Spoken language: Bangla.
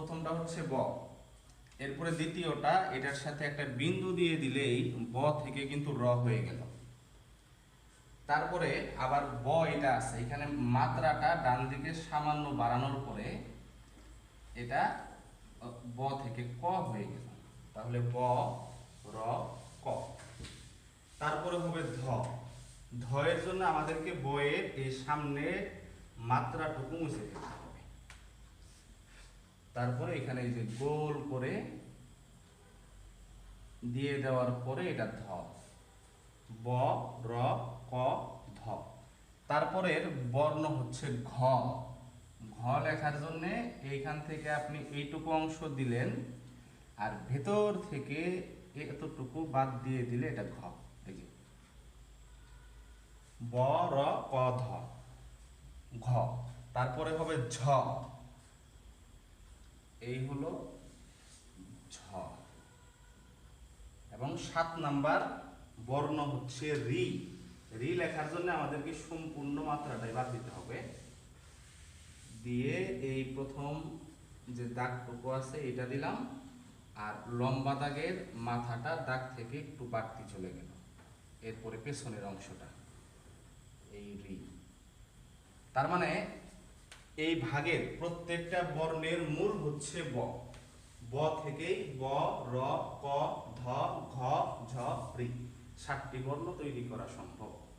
প্রথমটা হচ্ছে ব। এরপরে দ্বিতীয়টা, এটার সাথে একটা বিন্দু দিয়ে দিলেই ব থেকে কিন্তু র হয়ে গেল। তারপরে আবার ব এটা আছে, এখানে মাত্রাটা ডান দিকে সামান্য বাড়ানোর পরে এটা ব থেকে ক হয়ে গেল। তাহলে ব, র, ক। তারপরে হবে ধ। ধ এর জন্য আমাদেরকে বইয়ের এই সামনে মাত্রাটুকু মুছে দিতে হবে। তারপরে এখানে এই যে গোল করে দিয়ে দেওয়ার পরে এটা ধ। ব, র, ক, ধ। তারপরের বর্ণ হচ্ছে ঘ। ঘ লেখার জন্য এইখান থেকে আপনি এইটুকু অংশ দিলেন আর ভেতর থেকে এতটুকু বাদ দিয়ে দিলে এটা ঘ। যে ব, র, ক, ধ। ঘ। তারপরে হবে ঝ। এই হলো ঝ। এবং সাত নাম্বার বর্ণ হচ্ছে রি। রি লেখার জন্য আমাদেরকে সম্পূর্ণ মাত্রাটাই বাদ দিতে হবে। দিয়ে এই প্রথম যে দাগটুকু আছে এটা দিলাম, আর লম্বা দাগের মাথাটা দাগ থেকে একটু বাড়তি চলে গেল। এরপরে পেছনের অংশটা, এই রি। তার মানে এই ভাগের প্রত্যেকটা বর্ণের মূল হচ্ছে ব। ব থেকেই ব, র, ক, ধ, ঘ, ঝ রি সাতটি বর্ণ তৈরি করা সম্ভব।